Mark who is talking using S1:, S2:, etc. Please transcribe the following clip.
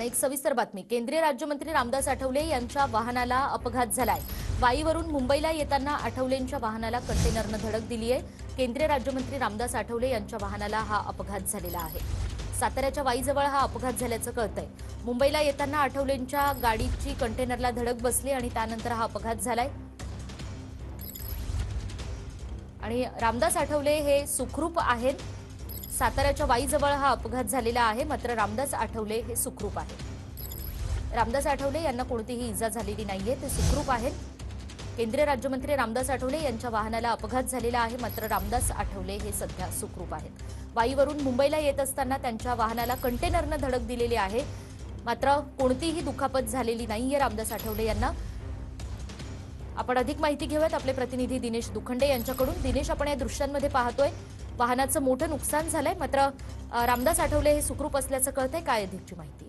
S1: आणि एक सविस्तर बातमी. केंद्रीय राज्यमंत्री रामदास आठवले यांच्या वाहनाला अपघात झालाय. वाईवरून मुंबईला येताना आठवलेंच्या वाहनाला कंटेनरनं धडक दिली आहे. केंद्रीय राज्यमंत्री रामदास आठवले यांच्या वाहनाला हा अपघात झालेला आहे. साताऱ्याच्या वाईजवळ हा अपघात झाल्याचं कळतंय. मुंबईला येताना आठवलेंच्या गाडीची कंटेनरला धडक बसली आणि त्यानंतर हा अपघात झालाय. आणि रामदास आठवले हे सुखरूप आहेत. साताऱ्याच्या वाईजवळ हा अपघात झालेला आहे. मात्र रामदास आठवले हे सुखरूप आहेत. रामदास आठवले यांना कोणतीही इजा झालेली नाहीये ते सुखरूप आहेत. केंद्रीय राज्यमंत्री रामदास आठवले यांच्या वाहनाला अपघात झालेला आहे. मात्र रामदास आठवले हे सध्या सुखरूप आहेत. वाईवरून मुंबईला येत असताना त्यांच्या वाहनाला कंटेनरनं धडक दिलेली आहे. मात्र कोणतीही दुखापत झालेली नाहीये रामदास आठवले यांना. आपण अधिक माहिती घेऊयात. आपले प्रतिनिधी दिनेश दुखंडे यांच्याकडून. दिनेश आपण या दृश्यांमध्ये पाहतोय वाहनाचं मोठं नुकसान झालंय. मात्र रामदास आठवले हे सुखरूप असल्याचं कळतंय. काय अधिकची माहिती आहे?